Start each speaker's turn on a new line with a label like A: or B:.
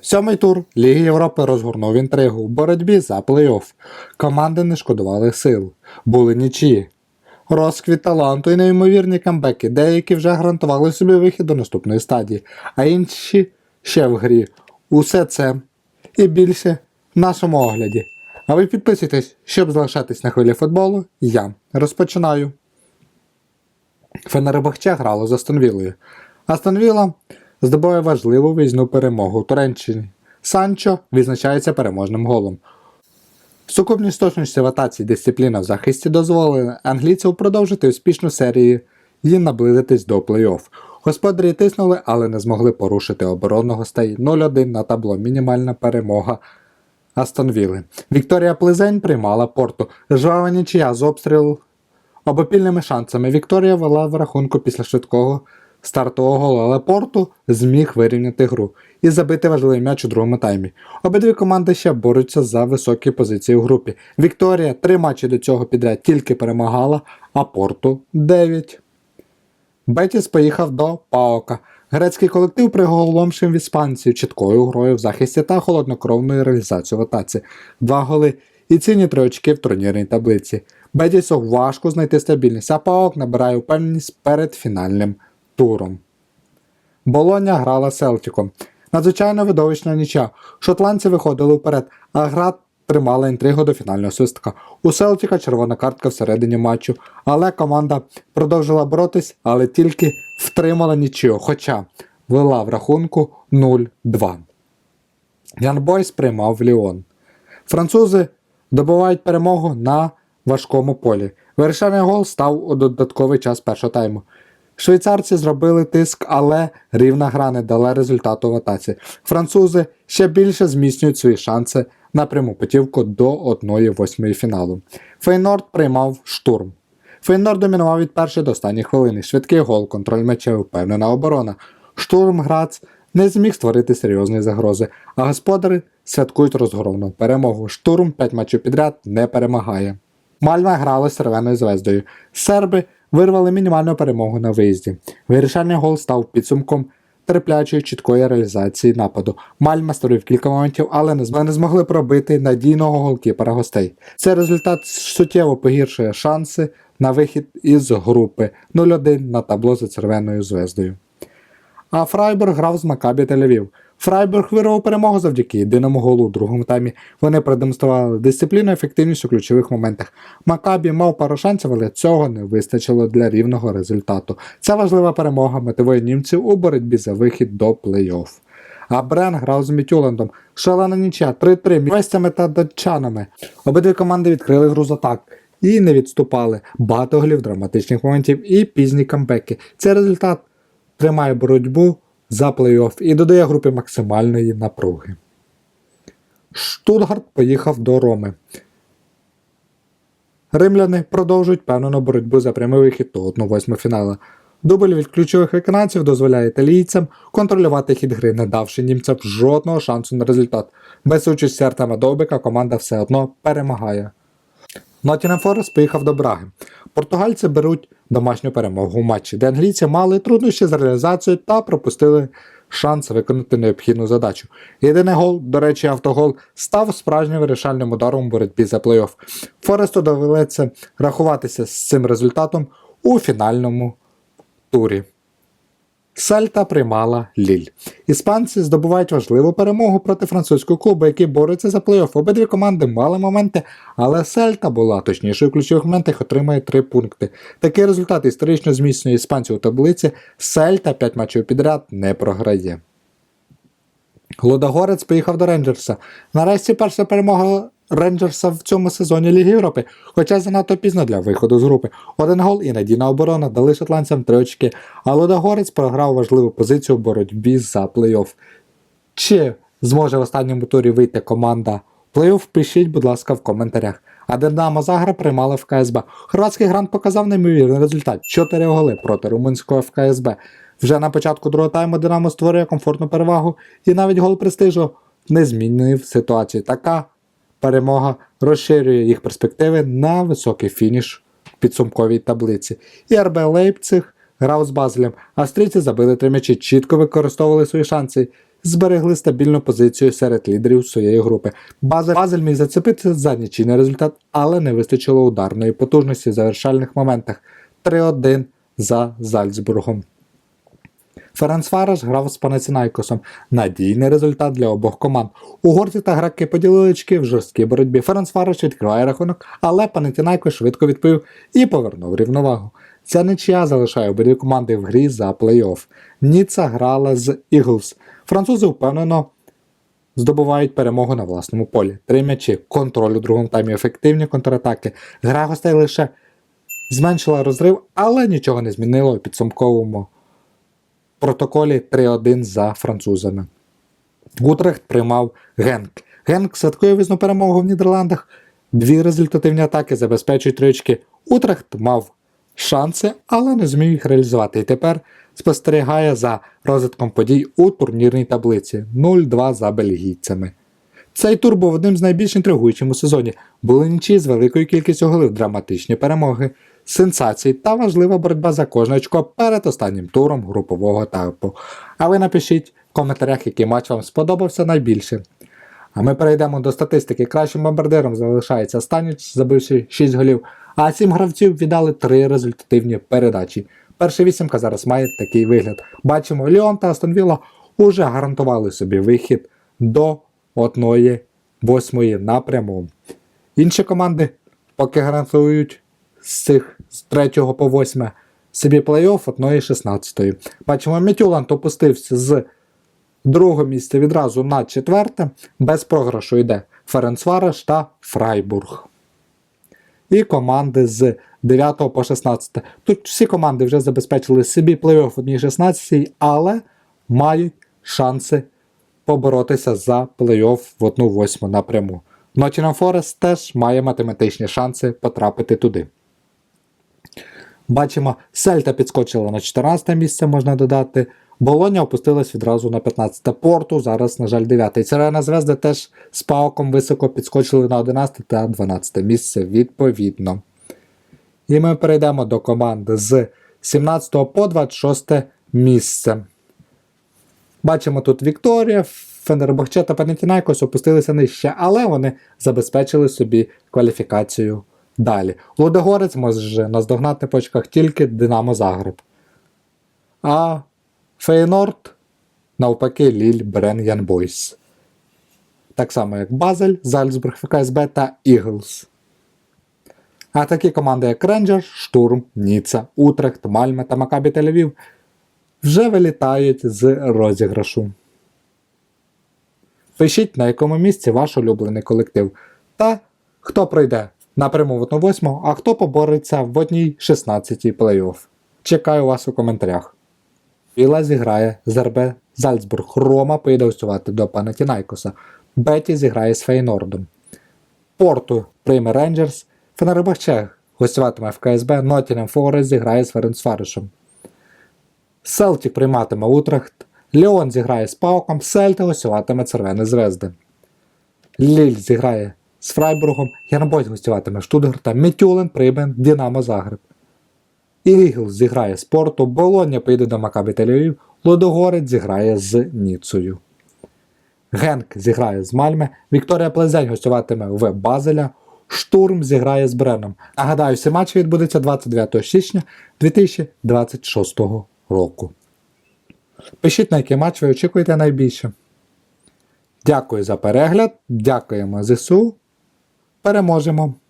A: Сьомий тур Ліги Європи розгорнув інтригу в боротьбі за плей-офф. Команди не шкодували сил, були нічиї. Розквіт таланту і неймовірні камбеки, деякі вже гарантували собі вихід до наступної стадії, а інші ще в грі. Усе це і більше в нашому огляді. А ви підписуйтесь, щоб залишатись на хвилі футболу. Я розпочинаю. Фенербахче грало з Астонвілою. Астонвіла здобує важливу виїзну перемогу у Туреччині. Санчо відзначається переможним голом. Сукупність точності в атаці дисципліна в захисті дозволили англійцям продовжити успішну серію і наблизитись до плей-офф. Господарі тиснули, але не змогли порушити оборону гостей 0-1 на табло. Мінімальна перемога Астонвіли. Вікторія Плизень приймала порту. Жвава нічия з обстрілу обопільними шансами. Вікторія вела в рахунку після швидкого стартового голу, але порту зміг вирівняти гру і забити важливий м'яч у другому таймі. Обидві команди ще борються за високі позиції у групі. Вікторія три матчі до цього підряд тільки перемагала, а порту 9. Бетіс поїхав до Паока. Грецький колектив приголомшив іспанців чіткою грою в захисті та холоднокровною реалізацією в атаці. Два голи і цінні три очки в турнірній таблиці. Бетісу важко знайти стабільність, а Паок набирає впевненість перед фінальним туром. Болоня грала Селтіком. Надзвичайно видовищна нічя. Шотландці виходили вперед, а гра тримала інтригу до фінального свистка. У Селтіка червона картка всередині матчу, але команда продовжила боротись, але тільки втримала нічого, хоча вела в рахунку 0-2. Ян Бойс приймав Ліон. Французи добувають перемогу на важкому полі. Вирішальний гол став у додатковий час першого тайму. Швейцарці зробили тиск, але рівна гра не дала результату в атаці. Французи ще більше зміцнюють свої шанси на пряму путівку до 1-8 фіналу. Фейнорд приймав штурм. Фейнорд домінував від першої до останньої хвилини. Швидкий гол, контроль м'яча, впевнена оборона. Штурм Грац не зміг створити серйозної загрози, а господари святкують розгромну перемогу. Штурм 5 матчів підряд не перемагає. Мальма грала з червоною звездою. Серби вирвали мінімальну перемогу на виїзді. Вирішальний гол став підсумком терплячої чіткої реалізації нападу. Мальма створив кілька моментів, але не змогли пробити надійного голкіпера гостей. Цей результат суттєво погіршує шанси на вихід із групи 0-1 на табло за червоною звездою. А Фрайбург грав з Макабі Тель-Авів. Фрайбург вирвав перемогу завдяки єдиному голу у другому таймі. Вони продемонстрували дисципліну і ефективність у ключових моментах. Макабі мав пару шансів, але цього не вистачило для рівного результату. Ця важлива перемога мотивує німців у боротьбі за вихід до плей-офф. А Брен грав з Мітюлендом. Шалена нічя 3-3 вестями та датчанами. Обидві команди відкрили гру з атак. І не відступали. Багато голів, драматичних моментів і пізні камбеки. Цей результат тримає боротьбу за плей-офф і додає групі максимальної напруги. Штутгарт поїхав до Роми. Римляни продовжують певну боротьбу за прямий вихід до 1-8 фіналу. Дубль від ключових виконавців дозволяє італійцям контролювати хід гри, не давши німцям жодного шансу на результат. Без участі Артема Довбика команда все одно перемагає. Ноттінгем Форест поїхав до Браги. Португальці беруть домашню перемогу у матчі, де англійці мали труднощі з реалізацією та пропустили шанс виконати необхідну задачу. Єдиний гол, до речі, автогол, став справжнім вирішальним ударом у боротьбі за плей-офф. Форесту довелося рахуватися з цим результатом у фінальному турі. Сальта приймала Ліль. Іспанці здобувають важливу перемогу проти французького клубу, який бореться за плей-офф. Обидві команди мали моменти, але Сельта була точнішою в ключових моментах отримає 3 пункти. Такий результат історично зміцнює іспанців у таблиці. Сельта 5 матчів підряд не програє. Лудогорець поїхав до Рейнджерса. Нарешті перша перемога Рейнджерса в цьому сезоні Ліги Європи, хоча занадто пізно для виходу з групи. Один гол і надійна оборона дали шотландцям три очки, а Лудогорець програв важливу позицію в боротьбі за плей-офф. Чи зможе в останньому турі вийти команда плей-офф, пишіть, будь ласка, в коментарях. А Динамо Загра приймала в КСБ. Хорватський грант показав неймовірний результат 4 голи проти румунського ФКСБ. Вже на початку другого тайму Динамо створює комфортну перевагу, і навіть гол престижу не змінив ситуацію. Така перемога розширює їх перспективи на високий фініш в підсумковій таблиці. І РБ Лейпциг грав з Базелем. Австрійці забили три м'ячі, чітко використовували свої шанси. зберегли стабільну позицію серед лідерів своєї групи. Базель, Базель міг зацепитися за нічийний результат, але не вистачило ударної потужності в завершальних моментах 3-1 за Зальцбургом. Ференцвараш грав з Панацінайкосом. Надійний результат для обох команд. Угорці та греки поділили очки в жорсткій боротьбі. Ференцвараш відкриває рахунок, але Панатінайкос швидко відповів і повернув рівновагу. Ця нічия залишає обидві команди в грі за плей-офф. Ніца грала з Іглс. Французи впевнено здобувають перемогу на власному полі. Три м'ячі, контроль у другому таймі, ефективні контратаки. Гра гостей лише зменшила розрив, але нічого не змінило у підсумковому протоколі 3-1 за французами. Утрехт приймав Генк. Генк святкує візну перемогу в Нідерландах. Дві результативні атаки забезпечують три очки. Утрехт мав шанси, але не зміг їх реалізувати. І тепер спостерігає за розвитком подій у турнірній таблиці 0-2 за бельгійцями. Цей тур був одним з найбільш інтригуючим у сезоні. Були нічі з великою кількістю голів, драматичні перемоги, сенсацій та важлива боротьба за кожне очко перед останнім туром групового етапу. А ви напишіть в коментарях, який матч вам сподобався найбільше. А ми перейдемо до статистики. Кращим бомбардиром залишається Станіч, забивши 6 голів, а 7 гравців віддали 3 результативні передачі. Перша вісімка зараз має такий вигляд. Бачимо, Ліон та Астон Вілла уже гарантували собі вихід до 1 восьмої напряму. Інші команди поки гарантують з цих з 3 по 8 собі плей-офф 1 16. Бачимо, Мітюланд опустився з другого місця відразу на четверте. Без програшу йде Ференцвареш та Фрайбург. І команди з 9 по 16. Тут всі команди вже забезпечили собі плей-офф в одній 16, але мають шанси поборотися за плей-офф в 1-8 напряму. Nottingham Forest теж має математичні шанси потрапити туди. Бачимо, Сельта підскочила на 14 місце, можна додати. Болоня опустилась відразу на 15 порту, зараз, на жаль, 9. Церена Звезда теж з пауком високо підскочили на 11 та 12 місце відповідно. І ми перейдемо до команд з 17 по 26 місце. Бачимо тут Вікторія, Фенербахче та Панетінайкос опустилися нижче, але вони забезпечили собі кваліфікацію далі. Лудогорець може наздогнати по очках тільки Динамо Загреб. А Фейнорд, навпаки, Ліль Брен Янбойс. Так само, як Базель, Зальцбург, ФКСБ та Іглс. А такі команди, як Рейнджер, Штурм, Ніца, Утрехт, Мальме та Макабі Тель-Авів вже вилітають з розіграшу. Пишіть, на якому місці ваш улюблений колектив. Та хто пройде напряму в 1-8, а хто побореться в одній 16 плей-офф. Чекаю вас у коментарях. Віла зіграє з РБ Зальцбург. Рома поїде гостювати до Панатінайкоса. Беті зіграє з Фейнордом. Порту прийме Рейнджерс. Фенербахче гостюватиме в КСБ. Ноттінем Форест зіграє з Ференцфаришем. Селтік прийматиме Утрехт. Леон зіграє з Пауком, Сельта гостюватиме Червені Звезди. Ліль зіграє з Фрайбургом, Янбойс гостюватиме Штутгарта, Мітюлен прийме Дінамо Загреб. Ігл зіграє з Порту, Болоння поїде до Макабі Тель-Авів, Лодогорець зіграє з Ніцею. Генк зіграє з Мальме, Вікторія Плезень гостюватиме в Базеля, Штурм зіграє з Бреном. Нагадаю, всі матчі відбудуться 29 січня 2026 року. Пишіть, на який матч ви очікуєте найбільше. Дякую за перегляд. Дякуємо ЗСУ. para Mojamon.